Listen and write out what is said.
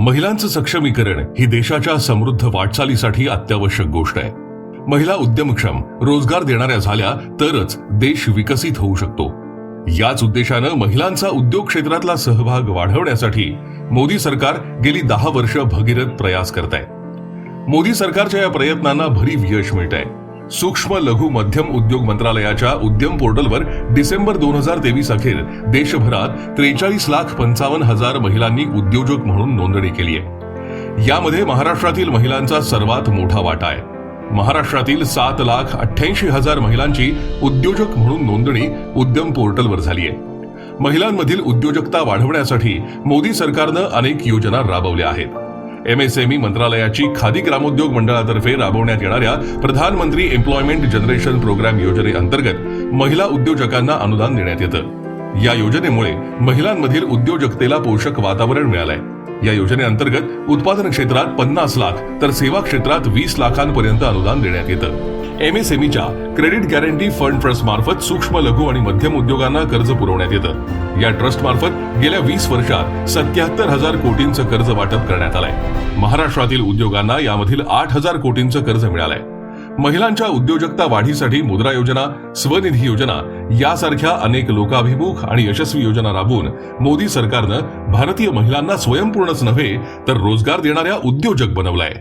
महिलांचं सक्षमीकरण ही देशाच्या समृद्ध वाटचालीसाठी अत्यावश्यक गोष्ट आहे. महिला उद्यमक्षम रोजगार देणाऱ्या झाल्या तरच देश विकसित होऊ शकतो. याच उद्देशानं महिलांचा उद्योग क्षेत्रातला सहभाग वाढवण्यासाठी मोदी सरकार गेली दहा वर्ष भगीरथ प्रयास करत आहे. मोदी सरकारच्या या प्रयत्नांना भरीव यश मिळत आहे. सूक्ष्म लघु मध्यम उद्योग मंत्रालयाच्या उद्यम पोर्टलवर डिसेंबर दोन हजार तेवीस अखेर देशभरात त्रेचाळीस लाख पंचावन्न हजार महिलांनी उद्योजक म्हणून नोंदणी केली आहे. यामध्ये महाराष्ट्रातील महिलांचा सर्वात मोठा वाटा आहे. महाराष्ट्रातील सात लाख अठ्ठ्याऐंशी हजार महिलांची उद्योजक म्हणून नोंदणी उद्यम पोर्टलवर झाली आहे. महिलांमधील उद्योजकता वाढवण्यासाठी मोदी सरकारनं अनेक योजना राबवल्या आहेत. एमएसएमई मंत्रालयाची खादी ग्रामोद्योग मंडळातर्फे राबवण्यात येणाऱ्या प्रधानमंत्री एम्प्लॉयमेंट जनरेशन प्रोग्राम योजनेअंतर्गत महिला उद्योजकांना अनुदान देण्यात येतं. या योजनेमुळे महिलांमधील उद्योजकतेला पोषक वातावरण मिळालंय. या योजनेअंतर्गत उत्पादन क्षेत्रात पन्नास लाख तर सेवा क्षेत्रात वीस लाखांपर्यंत अनुदान देण्यात येतं. एमएसएमईच्या क्रेडिट गॅरंटी फंड ट्रस्ट मार्फत सूक्ष्म लघु आणि मध्यम उद्योगांना कर्ज पुरवण्यात येतं. या ट्रस्ट मार्फत गेल्या वीस वर्षात सत्याहत्तर हजार कोटींचं कर्ज वाटप करण्यात आलंय. महाराष्ट्रातील उद्योगांना यामधील आठ हजार कोटींचं कर्ज मिळालंय. महिलांच्या उद्योजकता वाढीसाठी मुद्रा योजना स्वनिधी योजना यासारख्या अनेक लोकाभिमुख आणि यशस्वी योजना राबवून मोदी सरकारनं भारतीय महिलांना स्वयंपूर्णच नव्हे तर रोजगार देणाऱ्या उद्योजक बनवलाय.